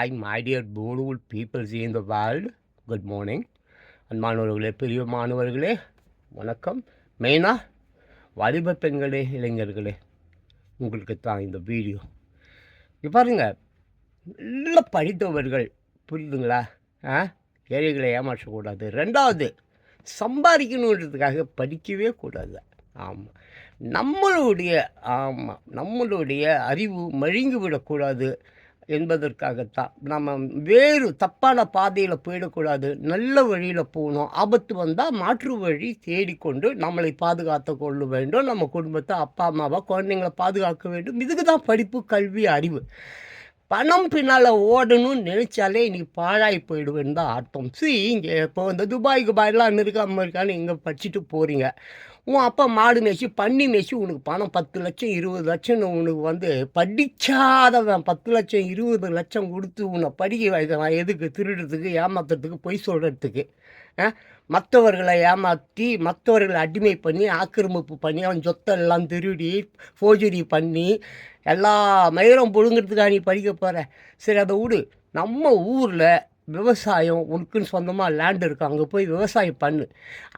Hi, my dear beautiful peoples in the world. Good morning. அன்பானவர்களே பிரியமானவர்களே வணக்கம். மெயினாக வாலிப பெண்களே இளைஞர்களே உங்களுக்கு தான் இந்த வீடியோ. இப்போ பாருங்க நல்லா படித்தவர்கள் புரியுதுங்களா? ஆ? ஏழைகளை ஏமாற்றக்கூடாது. ரெண்டாவது சம்பாதிக்கணுன்றதுக்காக படிக்கவே கூடாது. ஆமாம் நம்மளுடைய ஆமாம் நம்மளுடைய அறிவு மழுங்கி விடக்கூடாது. என்பதற்காகத்தான். நம்ம வேறு தப்பான பாதையில் போயிடக்கூடாது நல்ல வழியில் போகணும். ஆபத்து வந்தால் மாற்று வழி தேடிக்கொண்டு நம்மளை பாதுகாத்து கொள்ள வேண்டும். நம்ம குடும்பத்தை அப்பா அம்மாவை குழந்தைங்களை பாதுகாக்க வேண்டும். இதுக்கு தான் படிப்பு கல்வி அறிவு. பணம் பின்னால் ஓடணும்னு நினச்சாலே நீ பாழாய் போயிடுவேன்னு தான் அர்த்தம். சி இங்கே இப்போ இந்த துபாய் குபாய்லாம் இருக்கா அமெரிக்கான்னு இங்கே படிச்சுட்டு போகிறீங்க உன் அப்பா மாடு மேய்ச்சி பண்ணி மேய்ச்சி உனக்கு பணம் பத்து லட்சம் இருபது லட்சம்னு உனக்கு வந்து படிக்காதவன் பத்து லட்சம் இருபது லட்சம் கொடுத்து உன்னை படிக்க வைக்கிறான் எதுக்கு? திருடுறதுக்கு ஏமாத்துறதுக்கு பொய் சொல்கிறதுக்கு மற்றவர்களை ஏமாற்றி மற்றவர்களை அடிமை பண்ணி ஆக்கிரமிப்பு பண்ணி அவன் சொத்தெல்லாம் திருடி ஃபோஜரி பண்ணி எல்லா மயிரம் புழுங்கிறதுக்காக நீ படிக்க போகிற சரி அதை விடு. நம்ம ஊரில் விவசாயம் உனக்குன்னு சொந்தமாக லேண்ட் இருக்கு. அங்கே போய் விவசாயம் பண்ணு.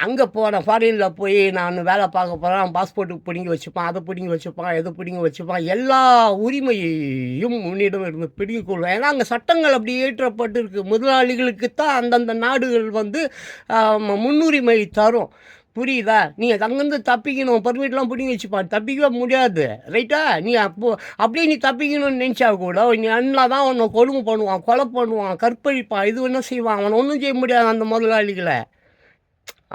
அங்கே போனேன் ஃபாரினில் போய் நான் வேலை பார்க்க போகிறேன் பாஸ்போர்ட்டுக்கு பிடிங்கி வச்சுப்பான் அதை பிடிங்கி வச்சுப்பான் எதை பிடிங்கி வச்சுப்பான். எல்லா உரிமையையும் உன்னிடம் இருந்து பிடிங்கி கொள்வேன். ஏன்னா அங்கே சட்டங்கள் அப்படி ஏற்றப்பட்டு இருக்கு முதலாளிகளுக்கு தான் அந்தந்த நாடுகள் வந்து முன்னுரிமை தரும். புரியுதா? நீ அங்கேருந்து தப்பிக்கணும். பர்மிட்லாம் பிடிங்கி வச்சுப்பான் தப்பிக்கவே முடியாது. ரைட்டா நீ அப்போ அப்படியே நீ தப்பிக்கணும்னு நினச்சா கூட நீ அண்ணா தான் உன்னை கொடுமை பண்ணுவான் கொலை பண்ணுவான் கற்பழிப்பான் இது என்ன செய்வான்? அவனை ஒன்றும் செய்ய முடியாது அந்த முதலாளிகளை.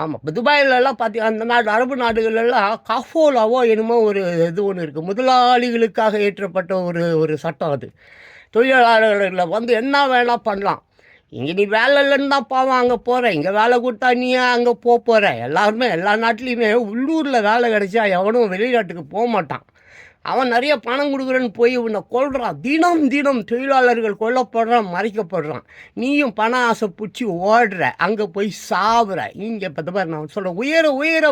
ஆமாம் இப்போ துபாயிலெல்லாம் பார்த்தி அந்த நாடு அரபு நாடுகளெல்லாம் காஃபோலாவோ என்னமோ ஒரு இது ஒன்று இருக்குது முதலாளிகளுக்காக ஏற்றப்பட்ட ஒரு ஒரு சட்டம் அது. தொழிலாளர்களை வந்து என்ன வேணால் பண்ணலாம். இங்கே நீ வேலை இல்லைன்னு தான் பாவம் அங்கே போகிற இங்கே வேலை கொடுத்தா நீ அங்கே போக போகிற எல்லாருமே எல்லா நாட்டிலையுமே உள்ளூரில் வேலை கிடைச்சா எவனும் வெளிநாட்டுக்கு போக மாட்டான். அவன் நிறைய பணம் கொடுக்குறேன்னு போய் உன்னை கொள்கிறான் தினம் தினம் தொழிலாளர்கள் கொல்லப்படுறான் மறைக்கப்படுறான். நீயும் பண ஆசை பிடிச்சி ஓடுற. அங்கே போய் சாவுற. இங்கே இப்போ பாரு நான் சொல்கிறேன் உயர உயர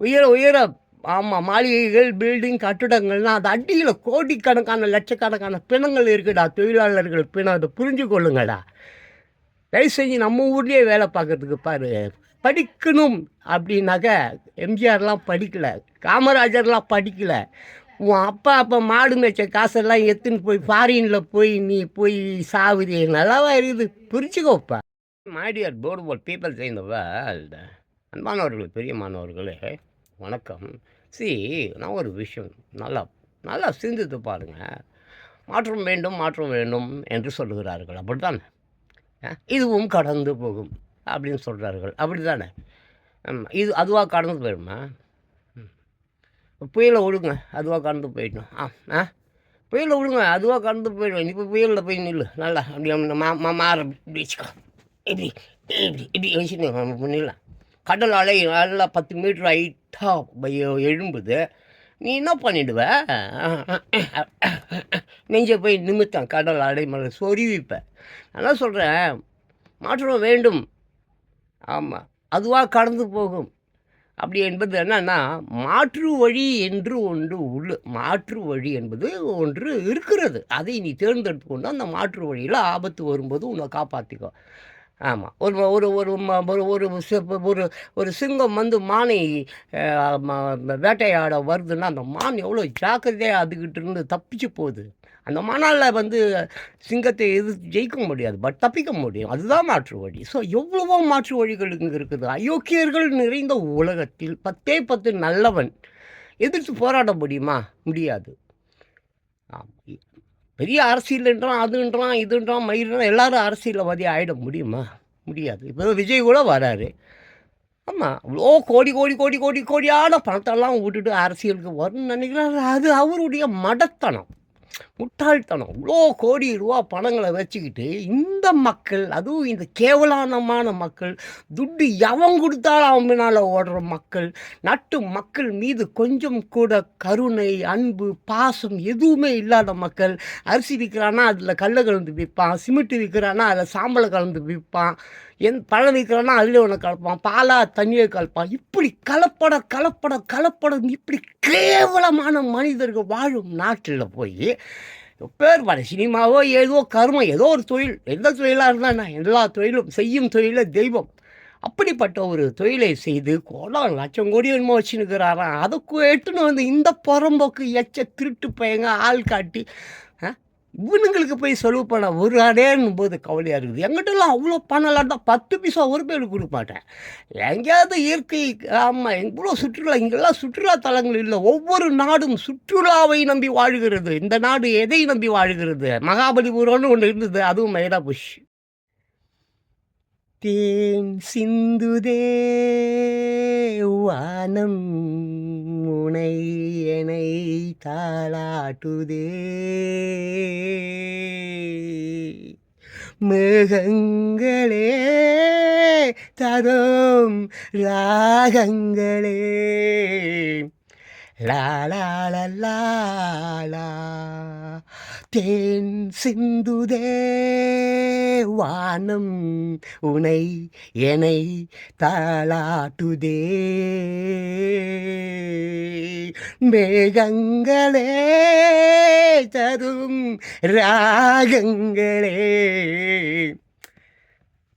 உயர உயர ஆமாம் மாளிகைகள் பில்டிங் கட்டிடங்கள்லாம் அது அடியில் கோடிக்கணக்கான லட்சக்கணக்கான பிணங்கள் இருக்குடா. தொழிலாளர்கள் பிணம் அதை புரிஞ்சு கொள்ளுங்கடா தயவு செஞ்சு நம்ம ஊர்லேயே வேலை பார்க்கறதுக்கு பாரு. படிக்கணும் அப்படின்னாக்க எம்ஜிஆர்லாம் படிக்கலை. காமராஜர்லாம் படிக்கலை. உன் அப்பா அப்போ மாடு மேய்ச்ச காசெல்லாம் எடுத்துன்னு போய் ஃபாரினில் போய் நீ போய் சாவுதி. நல்லாவா இருக்குது? புரிச்சுக்கோப்பா மாடியார் போர்டு போர்டு பீப்பிள் இந்த வேர்ல்டு அன்பானவர்கள் பெரியமானவர்களே வணக்கம். சி நான் ஒரு விஷயம் நல்லா நல்லா சிந்தித்து பாருங்கள் மாற்றம் வேண்டும் மாற்றம் வேண்டும் என்று சொல்லுகிறார்கள். அப்படித்தானே. தானே இதுவும் கடந்து போகும் அப்படின்னு சொல்கிறார்கள் அப்படி தானே இது அதுவாக கடந்து போயிடுமா ம். புயலை விடுங்க அதுவாக கடந்து போயிடணும். ஆ ஆ. புயலை விடுங்க அதுவாக கடந்து போயிடும் இப்போ புயலில் போய் நில்லு. நல்லா அப்படி மா மா மாற வச்சுக்கோ. இப்படி இப்படி இப்படி வச்சுட்டு நில்லாம் கடல் அலை நல்லா பத்து மீட்டர் ஹைட்டாக எழும்புது. நீ என்ன பண்ணிடுவ? நெஞ்ச போய் நிமித்தம் கடல் அடைமலை சொருவிப்ப நான் சொல்கிறேன் மாற்றம் வேண்டும். ஆமாம் அதுவாக கடந்து போகும். அப்படி என்பது என்னன்னா மாற்று வழி என்று ஒன்று உள்ள மாற்று வழி என்பது ஒன்று இருக்கிறது. அதை நீ தேர்ந்தெடுத்து கொண்டு அந்த மாற்று வழியில் ஆபத்து வரும்போது உன்னை காப்பாற்றிக்கோ ஆமாம் ஒரு ஒரு ஒரு ம- ஒரு ஒரு ஒரு ஒரு சிங்கம் வந்து மானை ம- வேட்டையாட வருதுன்னா அந்த மான் எவ்வளோ ஜாக்கிரதையாக அதுக்கிட்ட இருந்து தப்பிச்சு போகுது. அந்த மானால் வந்து சிங்கத்தை எதிர்த்து ஜெயிக்க முடியாது பட் தப்பிக்க முடியும். அதுதான் மாற்று வழி. ஸோ எவ்வளவோ மாற்று வழிகள் இங்கே இருக்குது. அயோக்கியர்கள் நிறைந்த உலகத்தில் பத்தே பத்து நல்லவன் எதிர்த்து போராட முடியுமா? முடியாது. பெரிய அரசியல்ன்றான் அதுன்றான் இதுன்றான் மயிர்றான் எல்லாரும் அரசியல்வாதி ஆகிட முடியுமா? முடியாது. இப்போ விஜய் கூட வராரு. ஆமாம் அவ்வளோ கோடி கோடி கோடி கோடி கோடியான பணத்தெல்லாம் விட்டுட்டு அரசியலுக்கு வரும்னு நினைக்கிறாரு. அது அவருடைய மடத்தனம். முட்டாள்தனம். இவ்வளோ கோடி ரூபா பணங்களை வச்சுக்கிட்டு இந்த மக்கள் அதுவும் இந்த கேவலானமான மக்கள் துட்டு எவன் கொடுத்தாலும் அவன் பின்னால் ஓடுற மக்கள் நட்டு மக்கள் மீது கொஞ்சம் கூட கருணை அன்பு பாசம் எதுவுமே இல்லாத மக்கள் அரிசி விற்கிறான்னா அதில் கல்லை கலந்து விற்பான் சிமெண்ட் விற்கிறான்னா அதில் சாம்பலை கலந்து விற்பான். என் பழம் விற்கிறான்னா அதில் ஒன்று கலப்பான். பாலா தண்ணியை கலப்பான். இப்படி கலப்பட கலப்பட கலப்படம் இப்படி கேவலமான மனிதர்கள் வாழும் நாட்டில் போய் பேர் எப்பேற்பட்ட சினிமாவோ ஏதோ கர்மம் ஏதோ ஒரு தொழில். எந்த தொழிலாக இருந்தால் எல்லா தொழிலும் செய்யும் தொழிலை தெய்வம். அப்படிப்பட்ட ஒரு தொழிலை செய்து கோடம் லட்சம் கோடி என்னமோ வச்சுன்னுக்கிறாராம் அதுக்கு எட்டுன்னு வந்து இந்த புறம்போக்கு எச்ச திருட்டு பையங்க ஆள் காட்டி இவனுங்களுக்கு போய் செலவு பண்ண ஒரு அடேன்னும் போது கவலையாக இருக்குது. எங்கிட்டலாம் அவ்வளோ பணம்லாம் தான் பத்து பைசா ஒரு பேருக்கு கொடுக்க மாட்டேன். எங்கேயாவது இயற்கை ஆமாம் இவ்வளோ சுற்றுலா இங்கெல்லாம் சுற்றுலா தலங்கள் இல்லை. ஒவ்வொரு நாடும் சுற்றுலாவை நம்பி வாழுகிறது. இந்த நாடு எதை நம்பி வாழுகிறது? மகாபலிபுரம்னு ஒன்று இருந்தது. அதுவும் மைதா புஷ். தேன் சிந்துதே வானம் முனை எனை காட்டுதே. மேகங்களே தரும் ராகங்களே. லா லா தேன் சிந்துதே வானம் உனை என்னை தாளாட்டுதே. மேகங்களே தரும் ராகங்களே.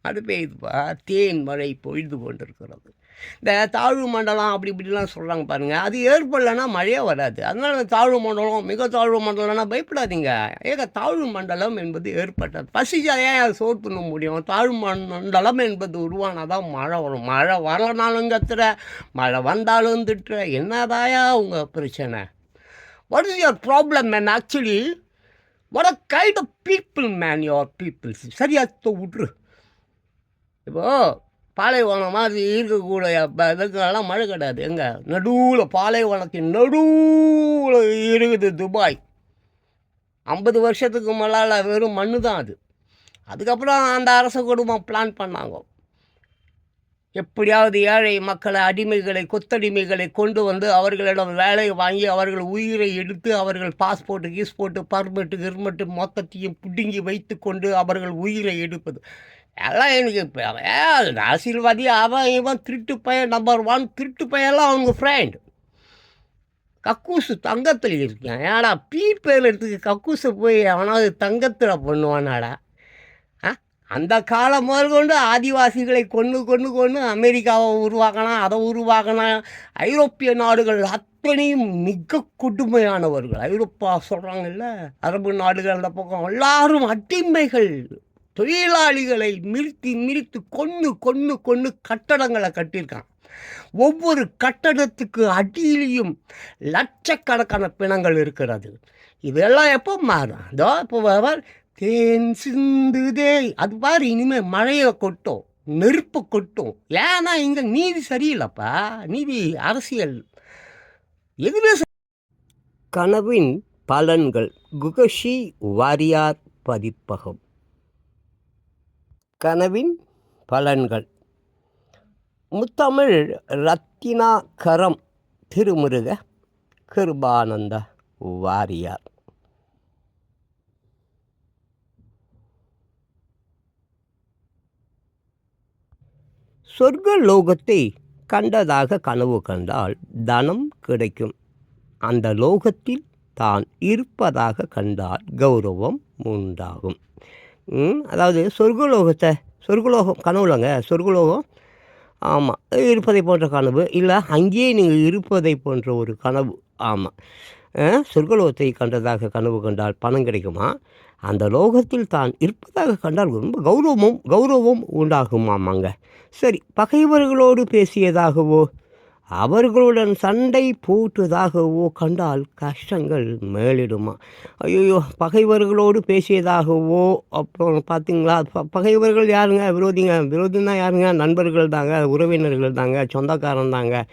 அது பெய்துவா தேன் மழை பொழிந்து கொண்டிருக்கிறது. இந்த தாழ்வு மண்டலம் அப்படி இப்படிலாம் சொல்கிறாங்க பாருங்கள் அது ஏற்படலைன்னா மழையே வராது. அதனால் இந்த தாழ்வு மண்டலம் மிக தாழ்வு மண்டலம்னா பயப்படாதீங்க. ஏக தாழ்வு மண்டலம் என்பது ஏற்பட்டது. பசிச்சா ஏன் சோர் பண்ண முடியும்? தாழ்வு மண்டலம் என்பது உருவானால் தான் மழை வரும். மழை வரலனாலும் கத்துற மழை வந்தாலும் திட்டுற. என்னதாயா உங்கள் பிரச்சனை? What is your problem man actually what kind kind of man your peoples சரியாக விட்ரு இப்போது பாலைவனம் மாதிரி இருக்கக்கூடிய ப- இதுக்கெல்லாம் மழை கிடையாது. எங்கே? நடுவில் பாலைவனத்தின் நடுவில் இருக்குது துபாய். ஐம்பது வருஷத்துக்கு மேலால் வெறும் மண்ணு தான் அது. அதுக்கப்புறம் அந்த அரச குடும்பம் பிளான் பண்ணாங்க. எப்படியாவது ஏழை மக்களை அடிமைகளை கொத்தடிமைகளை கொண்டு வந்து அவர்களிடம் வேலை வாங்கி அவர்கள் உயிரை எடுத்து அவர்கள் பாஸ்போர்ட்டு கீஸ்போர்ட்டு பர்மிட்டு கிர்மெட்டு மொத்தத்தையும் பிடுங்கி வைத்து கொண்டு அவர்கள் உயிரை எடுப்பது. எல்லாம் எனக்கு இப்போ அவன் அரசியல்வாதி அவன் இவன் திருட்டு பையன் நம்பர் ஒன் திருட்டு பையன்லாம் அவனுக்கு ஃப்ரெண்ட் கக்கூசு தங்கத்தில் இருக்கான். ஏடா பீ பேர் எடுத்துக்கு கக்கூசை போய் அவனாவது தங்கத்தில் பண்ணுவானாடா? ஆ? அந்த காலம் முதல் கொண்டு ஆதிவாசிகளை கொண்டு கொண்டு கொண்டு அமெரிக்காவை உருவாக்கினா அதை உருவாக்கினா ஐரோப்பிய நாடுகள் அத்தனையும் மிக கொடுமையானவர்கள். ஐரோப்பா சொல்கிறாங்கல்ல அரபு நாடுகள் அந்த பக்கம் எல்லாரும் அடிமைகள். தொழிலாளிகளை மிருத்தி மிரித்து கொன்று கொன்று கொன்று கட்டடங்களை கட்டியிருக்கான் ஒவ்வொரு கட்டடத்துக்கு அடியிலையும் லட்சக்கணக்கான பிணங்கள் இருக்கிறது. இதெல்லாம் எப்போ மாறும்? அதோ இப்போ தேன் சிந்துதே. அது பாரு இனிமேல் மழையை கொட்டும் நெருப்பை கொட்டும். ஏன்னா இங்கே நீதி சரியில்லைப்பா. நீதி அரசியல். எதுவுமே கனவின் பலன்கள் குகஷி வாரியார் பதிப்பகம். கனவின் பலன்கள். முத்தமிழ் ரத்தினா கரம் திருமுருக கிருபானந்த வாரியார். சொர்க்க லோகத்தை கண்டதாக கனவு கண்டால் தனம் கிடைக்கும். அந்த லோகத்தில் தான் இருப்பதாக கண்டால் கௌரவம் உண்டாகும். அதாவது சொர்க்கலோகத்தை சொர்க்கலோகம் கனவுலங்க சொர்க்கலோகம். ஆமாம் இருப்பதை போன்ற கனவு இல்லை அங்கேயே நீங்கள் இருப்பதை போன்ற ஒரு கனவு. ஆமாம் சொர்க்கலோகத்தை கண்டதாக கனவு கண்டால் பணம் கிடைக்குமா? அந்த லோகத்தில் தான் இருப்பதாக கண்டால் ரொம்ப கௌரவமும் கௌரவம் உண்டாகுமாமாங்க. சரி பகைவர்களோடு பேசியதாகவோ அவர்களுடன் சண்டை போட்டதாகவோ கண்டால் கஷ்டங்கள் மேலிடுமா. ஐயோ பகைவர்களோடு பேசியதாகவோ அப்புறம் பார்த்தீங்களா? ப- பகைவர்கள் யாருங்க? விரோதிங்க. விரோதினா யாருங்க? நண்பர்கள் தாங்க உறவினர்கள் தாங்க சொந்தக்காரன் தாங்க.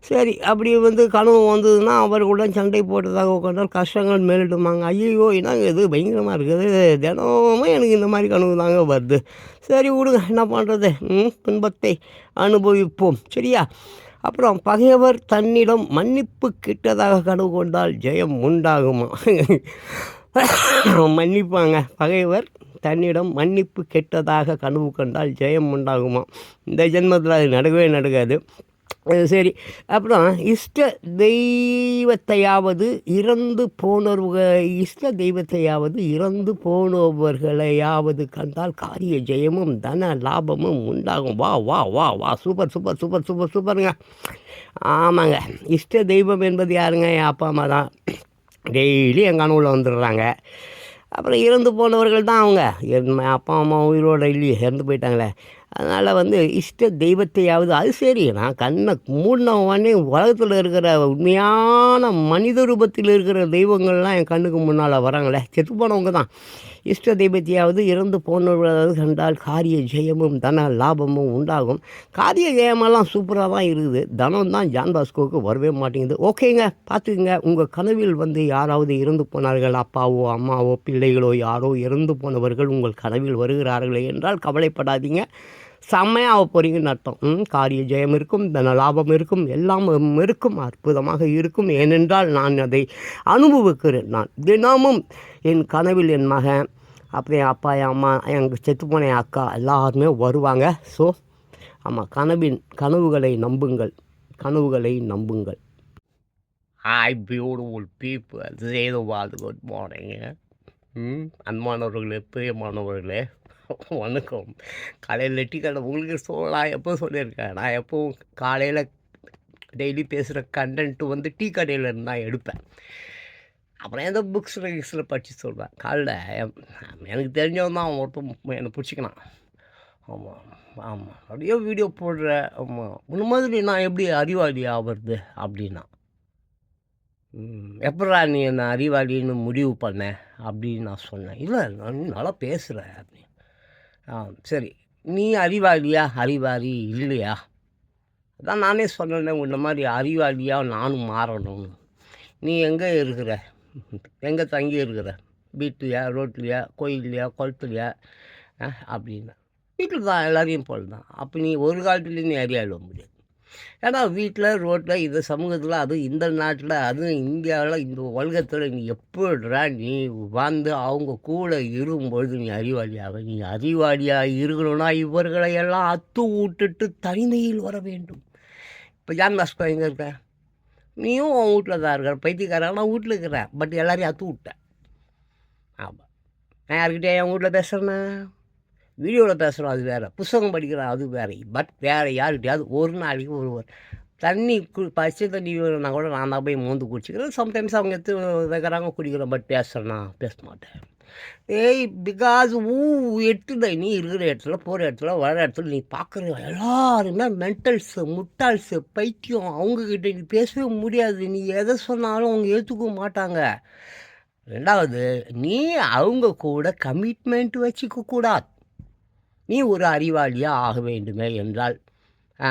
சரி அப்படி வந்து கனவு வந்ததுன்னா அவர்களுடன் சண்டை போட்டதாக கண்டால் கஷ்டங்கள் மேலிடுமாங்க. ஐயோ என்னங்க இது? பயங்கரமாக இருக்குது. தினமும் எனக்கு இந்த மாதிரி கனவு தாங்க வருது. சரி விடுங்க என்ன பண்ணுறது ம், துன்பத்தை அனுபவிப்போம். சரியா? அப்புறம் பகைவர் தன்னிடம் மன்னிப்பு கிட்டதாக கனவு கொண்டால் ஜெயம் உண்டாகுமா? மன்னிப்பாங்க. பகைவர் தன்னிடம் மன்னிப்பு கெட்டதாக கனவு கண்டால் ஜெயம் உண்டாகுமா? இந்த ஜென்மத்தில் அது நடக்கவே நடக்காது. சரி. அப்புறம் இஷ்ட தெய்வத்தையாவது இறந்து போனவங்க இஷ்ட தெய்வத்தையாவது இறந்து போனவர்களையாவது கண்டால் காரிய ஜெயமும் தன லாபமும் உண்டாகும். வா வா வா வா. சூப்பர் சூப்பர் சூப்பர் சூப்பர் சூப்பருங்க. ஆமாங்க. இஷ்ட தெய்வம் என்பது யாருங்க? என் அப்பா அம்மா தான். டெய்லி எங்கள் அணுவில் வந்துடுறாங்க. அப்புறம் இறந்து போனவர்கள் தான் அவங்க. என் அப்பா அம்மா உயிரோட இல்லையே இறந்து போயிட்டாங்களே. அதனால் வந்து இஷ்ட தெய்வத்தையாவது அது சரி நான் கண்ணை மூடினவனே உலகத்தில் இருக்கிற உண்மையான மனித ரூபத்தில் இருக்கிற தெய்வங்கள்லாம் என் கண்ணுக்கு முன்னால் வராங்களே. செத்து போனவங்க தான் இஷ்ட தெய்வத்தையாவது இறந்து போனவர்களாவது கண்டால் காரிய ஜெயமும் தன லாபமும் உண்டாகும். காரிய ஜெயமெல்லாம் சூப்பராக தான் இருக்குது. தனம் தான் ஜான் பாஸ்கோவுக்கு வரவே மாட்டேங்குது. ஓகேங்க பார்த்துக்குங்க. உங்கள் கனவில் வந்து யாராவது இறந்து போனார்கள்? அப்பாவோ அம்மாவோ பிள்ளைகளோ யாரோ இறந்து போனவர்கள் உங்கள் கனவில் வருகிறார்களே என்றால் கவலைப்படாதீங்க. செம்மையாக போகிறீங்கன்னு அர்த்தம். ம், காரிய ஜெயம் இருக்கும் தன லாபம் இருக்கும் எல்லாம் இருக்கும் அற்புதமாக இருக்கும். ஏனென்றால் நான் அதை அனுபவிக்கிறேன் நான். தினமும் என் கனவில் என் மகன் அப்புறம் என் அப்பா என் அம்மா எங்கள் செத்து போன என் அக்கா எல்லாருமே வருவாங்க. ஸோ ஆமாம் கனவின் கனவுகளை நம்புங்கள். கனவுகளை நம்புங்கள். Hi beautiful people Sethupal good morning அன்பானவர்களே பிரியமானவர்களே. வணக்கம். காலையில் டீ கடை உங்களுக்கு சொல்லலாம் எப்போ சொல்லியிருக்கேன்? நான் எப்போவும் காலையில் டெய்லி பேசுகிற கண்டென்ட்டு வந்து டீ கடையில் இருந்தால் தான் எடுப்பேன். அப்புறம் எந்த புக்ஸ் கிக்ஸில் படித்து சொல்வேன். காலைல எனக்கு தெரிஞ்சவன் தான் அவன் ஒருத்தன் என்னை பிடிச்சிக்கலாம் ஆமாம் ஆமாம் அப்படியே வீடியோ போடுற ஆமாம் உன்ன மாதிரி நான் எப்படி அறிவாளி ஆகிறது அப்படின்னா? எப்படா நீ என்ன அறிவாளின்னு முடிவு பண்ண அப்படின்னு நான் சொன்னேன். இல்லை நான் நல்லா பேசுகிறேன் அப்படின்னு. சரி. நீ அறிவாளியா? அறிவாளி இல்லையா? அதான் நானே சொன்னேன் உன்ன மாதிரி அறிவாளியாக நானும் மாறணும்னு நீ எங்கே இருக்கிற? எங்கே தங்கி இருக்கிற? வீட்லையா ரோட்லையா கோயில்லையா குளத்துலையா? ஆ வீட்டில் தான் எல்லாரையும் போல் தான் அப்போ நீ ஒரு காலத்துலேயும் நீ அறியாள முடியாது. ஏன்னா வீட்டில் ரோட்டில் இந்த சமூகத்தில் அதுவும் இந்த நாட்டில் அதுவும் இந்தியாவில் இந்த உலகத்தில் நீ எப்படிடா நீ வாழ்ந்து அவங்க கூட இருக்கும்பொழுது நீ அறிவாளியாக நீ அறிவாளியாக இருக்கணும்னா இவர்களை எல்லாம் அத்து விட்டுட்டு தனிமையில் வர வேண்டும். இப்போ ஜான் பாஸ்கோ எங்கே இருக்க? நீயும் உன் வீட்டில் தான் இருக்கிற பைத்தியக்காரன். நான் வீட்டில் இருக்கிறேன். பட் எல்லாரையும் அத்து விட்டேன் ஆமாம் நான் யார்கிட்டே என் வீட்டில் பேசுகிறேன்னா வீடியோவில் பேசுகிறோம் அது வேறு. புஸ்தகம் படிக்கிறோம் அது வேறு. பட் வேறு யாருக்கிட்டையாவது ஒரு நாளைக்கு ஒரு தண்ணி கு பச்சை தண்ணி வேணும்னா கூட நான் தான் போய் மோந்து குடிச்சிக்கிறேன். சம்டைம்ஸ் அவங்க எடுத்து வைக்கிறாங்க குடிக்கிறோம் பட் பேசுகிறேன்னா பேச மாட்டேன். ஏய் பிகாஸ் ஊ இடத்துல நீ இருக்கிற இடத்துல போகிற இடத்துல வர இடத்துல நீ பார்க்குற எல்லாருமே மென்டல்ஸு முட்டாள்ஸு பைத்தியம். அவங்கக்கிட்ட நீ பேசவே முடியாது. நீ எதை சொன்னாலும் அவங்க ஏற்றுக்க மாட்டாங்க. ரெண்டாவது நீ அவங்க கூட கமிட்மெண்ட் வச்சுக்க கூடாது. நீ ஒரு அறிவாளியாக ஆக வேண்டுமே என்றால் ஆ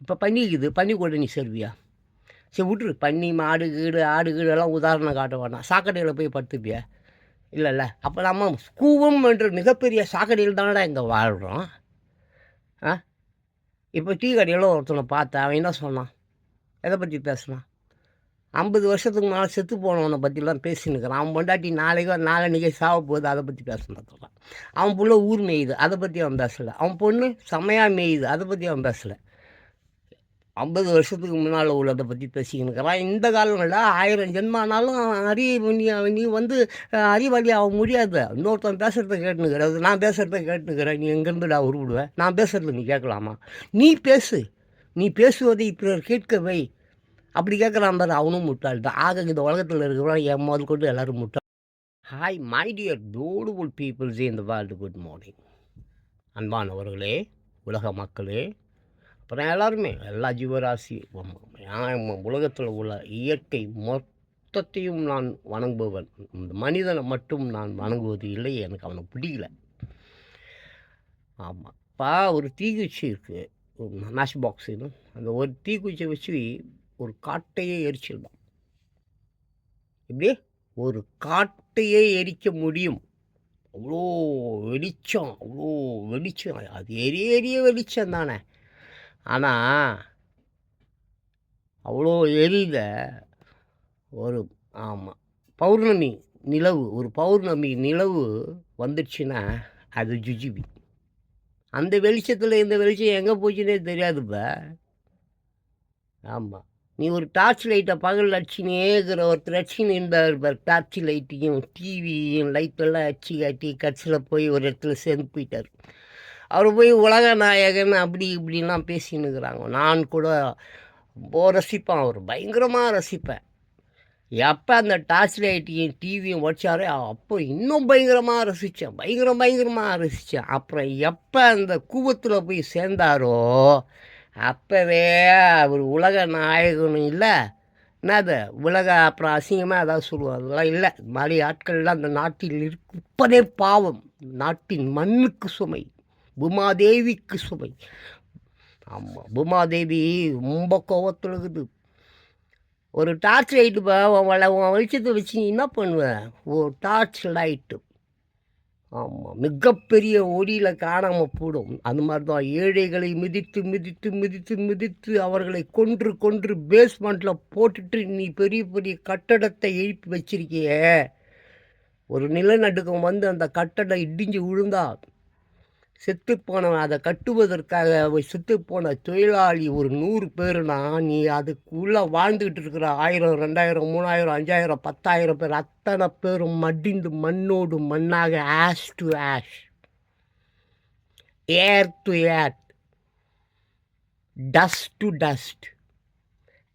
இப்போ பண்ணிக்குது பண்ணி கூட நீ செல்வியா சரி விட்டுரு. பண்ணி மாடு கீடு ஆடு கீடு எல்லாம் உதாரணம் காட்ட வேணாம். சாக்கடையில் போய் படுத்துப்பியா? இல்லைல்ல அப்போ நம்ம கூவம் என்ற மிகப்பெரிய சாக்கடையில் தானடா இங்கே வாழ்கிறோம் ஆ? இப்போ டீ கடையில் ஒருத்தனை பார்த்தேன் அவன் என்ன சொன்னான்? எதை பற்றி பேசுனான்? ஐம்பது வருஷத்துக்கு மேலே செத்து போனவனை பற்றிலாம் பேசினுக்கிறான் அவன் பொண்டாட்டி நாளைக்கோ நாளன்னைக்கே சாவ போகுது அதை பற்றி பேசணும் சொல்கிறான் அவன் புள்ள ஊர் மேயுது. அதை பற்றி அவன் பேசலை. அவன் பொண்ணு செம்மையாக மேயுது. அதை பற்றி அவன் பேசலை. ஐம்பது வருஷத்துக்கு முன்னால் உள்ளதை பற்றி பேசிக்கின்னு இருக்கிறான் இந்த காலங்களில் ஆயிரம் ஜென்மானாலும் அறி நீ நீ வந்து அறிவாளி ஆக முடியாது. இன்னொருத்தன் பேசுகிறத கேட்டுனுக்கிறது நான் பேசுகிறத கேட்டுனுக்கிறேன் நீ எங்கேருந்துடா உருவிடுவேன் நான் பேசுகிறது நீ கேட்கலாமா? நீ பேசு. நீ பேசுவதை பிறர் கேட்க வை அப்படி கேட்குறான் பாரு. அவனும் முட்டாள் தான் ஆக இந்த உலகத்தில் இருக்கிறவன் என் முதல் கொண்டு எல்லோரும் முட்டாள். Hi my dear beautiful peoples இந்த வேர்ல்டு குட் மார்னிங் அன்பானவர்களே உலக மக்களே அப்புறம் எல்லாருமே எல்லா ஜீவராசி உலகத்தில் உள்ள இயற்கை மொத்தத்தையும் நான் வணங்குபவன். இந்த மனிதனை மட்டும் நான் வணங்குவது இல்லை எனக்கு அவனை பிடிக்கல. ஆமாம் இப்போ ஒரு தீக்குச்சி இருக்குது ஒரு மேட்ச் பாக்ஸுன்னு அந்த ஒரு தீக்குச்சியை வச்சு ஒரு காட்டையே எரிச்சிடலாம் இப்படி ஒரு காட்டையே எரிக்க முடியும். அவ்வளோ வெளிச்சம் அவ்வளோ வெளிச்சம். அது எரிய எரிய வெளிச்சம் தானே. ஆனால் அவ்வளோ எரித ஒரு ஆமாம் பௌர்ணமி நிலவு ஒரு பௌர்ணமி நிலவு வந்துடுச்சுன்னா அது ஜுஜிபி. அந்த வெளிச்சத்தில் இந்த வெளிச்சம் எங்கே போச்சுன்னே தெரியாதுப்பா ஆமாம் நீ ஒரு டார்ச் லைட்டை பகல் அடிச்சுனே இருக்கிற ஒருத்தர் அடிச்சுன்னு இருந்தார் பார் டார்ச் லைட்டையும் டிவியும் லைட்டெல்லாம் அடிச்சு காட்டி கட்சியில் போய் ஒரு இடத்துல சேர்ந்து போயிட்டார். அவர் போய் உலக நாயகன் அப்படி இப்படின்லாம் பேசின்னு இருக்கிறாங்க. நான் கூட ரொம்ப ரசிப்பேன். அவர் பயங்கரமாக ரசிப்பேன். எப்போ அந்த டார்ச் லைட்டையும் டிவியும் உடைச்சாரோ அப்போ இன்னும் பயங்கரமாக ரசித்தேன் பயங்கரம் பயங்கரமாக ரசித்தேன் அப்புறம் எப்போ அந்த கூவத்தில் போய் சேர்ந்தாரோ அப்போவே அவர் உலக நாயகனும் இல்லை. என்னது? உலக அப்புறம் அசிங்கமாக ஏதாவது சொல்லுவாங்க அதெல்லாம் இல்லை. இது மாதிரி ஆட்கள்லாம் அந்த நாட்டில் இருப்பதே பாவம். நாட்டின் மண்ணுக்கு சுமை. பூமாதேவிக்கு சுமை. ஆமாம் பூமாதேவி ரொம்ப கோவத்தில் இருக்குது. ஒரு டார்ச் லைட்டு உன் வெளிச்சத்தை வச்சு நீ என்ன பண்ணுவேன் ஒரு டார்ச் லைட்டு ஆமாம் மிகப்பெரிய ஒளியில் காணாமல் போடும். அந்த மாதிரி தான் ஏழைகளை மிதித்து மிதித்து மிதித்து மிதித்து அவர்களை கொன்று கொன்று பேஸ்மெண்ட்டில் போட்டுட்டு நீ பெரிய பெரிய கட்டடத்தை எழுப்பி வச்சிருக்கியே. ஒரு நிலநடுக்கம் வந்து அந்த கட்டடம் இடிஞ்சு விழுந்தா செத்துப்போனவன் அதை கட்டுவதற்காக செத்துப்போன தொழிலாளி ஒரு நூறு பேருனா நீ அதுக்குள்ளே வாழ்ந்துக்கிட்டு இருக்கிற ஆயிரம் ரெண்டாயிரம் மூணாயிரம் அஞ்சாயிரம் பத்தாயிரம் பேர் அத்தனை பேரும் மடிந்து மண்ணோடு மண்ணாக ash to ash air to air dust to dust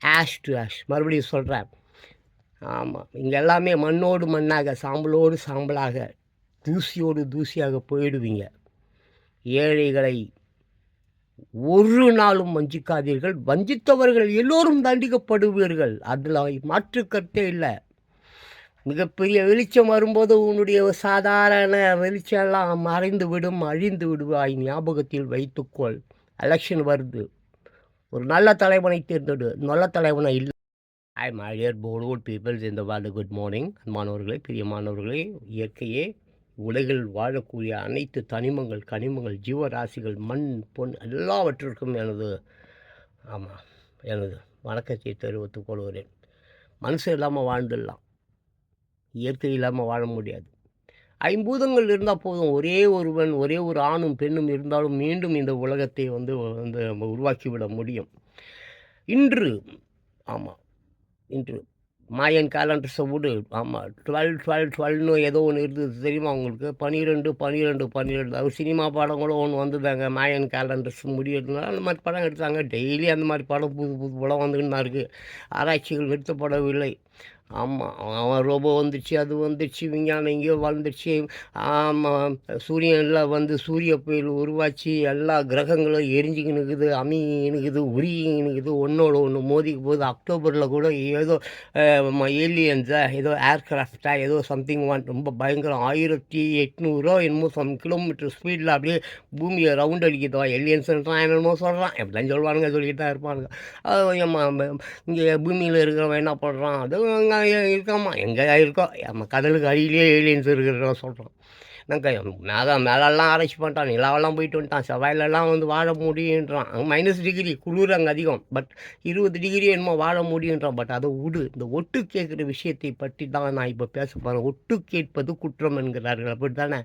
ash to ash மறுபடியும் சொல்கிறேன் ஆமாம் இங்கே எல்லாமே மண்ணோடு மண்ணாக சாம்பலோடு சாம்பலாக தூசியோடு தூசியாக போயிடுவீங்க. ஏழைகளை ஒரு நாளும் வஞ்சிக்காதீர்கள். வஞ்சித்தவர்கள் எல்லோரும் தண்டிக்கப்படுவீர்கள். அதில் மாற்று கருத்தே இல்லை. மிகப்பெரிய வெளிச்சம் வரும்போது உன்னுடைய சாதாரண வெளிச்சம்லாம் மறைந்து விடும் அழிந்து விடுவாய் ஞாபகத்தில் வைத்துக்கொள். எலெக்ஷன் வருது. ஒரு நல்ல தலைவனை தேர்ந்தெடு. நல்ல தலைவனை இல்லை. I my dear bored peoples இந்த வேர்ல்டு குட் மார்னிங் அன்பானவர்களே பிரியமானவர்களே இயற்கையே உலகில் வாழக்கூடிய அனைத்து தனிமங்கள் கனிமங்கள் ஜீவராசிகள் மண் பொன் எல்லாவற்றிற்கும் எனது ஆமாம் எனது வணக்கத்தை தெரிவித்துக் கொள்கிறேன். மனசு இல்லாமல் வாழ்ந்துடலாம். இயற்கை இல்லாமல் வாழ முடியாது. ஐம்பூதங்கள் இருந்தால் போதும். ஒரே ஒருவன் ஒரே ஒரு ஆணும் பெண்ணும் இருந்தாலும் மீண்டும் இந்த உலகத்தை வந்து வந்து உருவாக்கிவிட முடியும். இன்று ஆமாம் இன்று மாயன் கேலண்டர்ஸை விடு. ஆமாம் டுவெல் டுவெல் டுவெல்னு ஏதோ ஒன்று இருந்தது தெரியுமா உங்களுக்கு? பன்னிரெண்டு பன்னிரெண்டு பன்னிரெண்டு அது சினிமா படம் கூட ஒன்று வந்ததாங்க மாயன் கேலண்டர்ஸ் முடியறதுனால அந்த மாதிரி படம் எடுத்தாங்க. டெய்லி அந்த மாதிரி படம் புது புது படம் வந்துக்கிட்டு தான் இருக்குது ஆராய்ச்சிகள் நிறுத்தப்படவில்லை. ஆமாம் அவன் ரோபோ வந்துச்சு அது வந்துச்சு விஞ்ஞானம் எங்கேயோ வளர்ந்துச்சு ஆமாம் சூரியனில் வந்து சூரிய புயல் உருவாச்சு எல்லா கிரகங்களும் எரிஞ்சுக்கினுக்குது அமினுக்குது உருகினுக்குது ஒன்றோட ஒன்று மோதிக்கு போகுது. அக்டோபரில் கூட ஏதோ ஏலியன்ஸா ஏதோ ஏர்கிராஃப்டா ஏதோ சம்திங் ஒன் ரொம்ப பயங்கரம். ஆயிரத்தி எட்நூறோ என்னமோ சம் கிலோமீட்டர் ஸ்பீடில் அப்படியே பூமியை ரவுண்ட் அடிக்கிறதா ஏலியன்ஸ்ன்றான் என்னமோ சொல்கிறான் எப்படிலாம் சொல்லுவானுங்க சொல்லிட்டு தான் இருப்பானுங்க. இங்கே பூமியில் இருக்கிறவன் என்ன பண்ணுறான் அது இருக்கோம்மா எங்கே இருக்கோம் நம்ம கடலுக்கு அடியிலே ஏலியன்ஸ் இருக்கிறத சொல்கிறோம் நாங்கள் மேலே மேலெல்லாம் ஆராய்ச்சி பண்ணிட்டான் நிலாவெல்லாம் போயிட்டு வந்துட்டான். செவ்வாயிலெல்லாம் வந்து வாழ முடியுன்றான். அங்கே மைனஸ் டிகிரி குளிர் அங்கே அதிகம். பட் இருபது டிகிரி என்னமோ வாழ முடியுன்றான். பட் அதை விடு. இந்த ஒட்டு கேட்குற விஷயத்தை பற்றி தான் நான் இப்போ பேச போகிறேன் ஒட்டு கேட்பது குற்றம் என்கிறார்கள். அப்படி தானே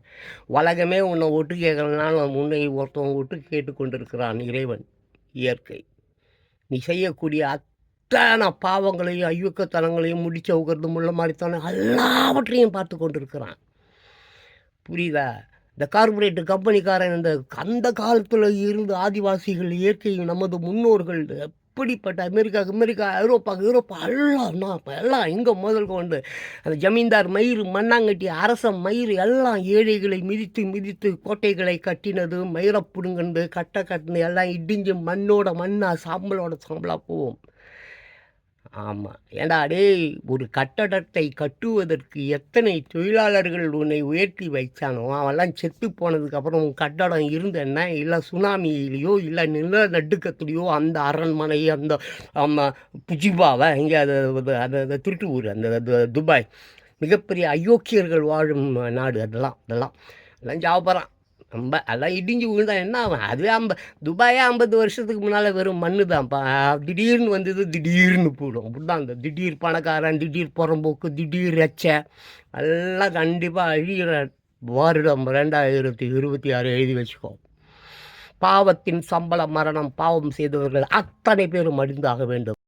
உலகமே உன்னை ஒட்டு கேட்கலனாலும் முன்னே ஒருத்தவன் ஒட்டு கேட்டு கொண்டிருக்கிறான் இறைவன். இயற்கை. நீ செய்யக்கூடிய அத்தனை பாவங்களையும் ஐயக்கத்தனங்களையும் முடிச்சு உகிறது முள்ள மாதிரித்தானே எல்லாவற்றையும் பார்த்து கொண்டிருக்கிறான். புரியுதா? இந்த கார்பரேட் கம்பெனிக்காரன் இந்த அந்த காலத்தில் இருந்து ஆதிவாசிகள் இயற்கை நமது முன்னோர்கள் எப்படிப்பட்ட அமெரிக்கா அமெரிக்கா ஐரோப்பா ஐரோப்பா எல்லாம் எல்லாம் இங்கே முதல் கொண்டு அந்த ஜமீன்தார் மயிறு மண்ணாங்கட்டி அரச மயிறு எல்லாம் ஏழைகளை மிதித்து மிதித்து கோட்டைகளை கட்டினது மயிரை பிடுங்கண்டு கட்டை கட்டினது எல்லாம் இடிஞ்சு மண்ணோட மண்ணாக சாம்பலோட சாம்பலாக போவோம் ஆமாம் ஏண்டா டேய் ஒரு கட்டடத்தை கட்டுவதற்கு எத்தனை தொழிலாளர்கள் உன்னை உயர்த்தி வைச்சானோ அவெல்லாம் செத்து போனதுக்கப்புறம் கட்டடம் இருந்தேன்னா இல்லை சுனாமியிலையோ இல்லை நிலநடுக்கத்துலேயோ அந்த அரண்மனை அந்த ஆமாம் புஜிபாவை? இங்கே அது அது அது திருட்டு ஊர் அந்த துபாய். மிகப்பெரிய அயோக்கியர்கள் வாழும் நாடு அதெல்லாம் அதெல்லாம். எல்லாம் ஜாபரான் ரொம்ப அதெல்லாம் இடிஞ்சு விழுந்தா என்ன ஆகும்? அது ஐம்ப துபாயே ஐம்பது வருஷத்துக்கு முன்னால் வெறும் மண்ணு தான்ப்பா. திடீர்னு வந்தது திடீர்னு போடும் அப்படிதான் அந்த திடீர் பணக்காரன் திடீர் புறம்போக்கு திடீர் எச்சை. எல்லாம் கண்டிப்பாக அழிகிற வருடம் ரெண்டாயிரத்தி இருபத்தி ஆறு எழுதி வச்சுக்கோ. பாவத்தின் சம்பள மரணம் பாவம் செய்தவர்கள் அத்தனை பேரும் அடிந்தாக வேண்டும்.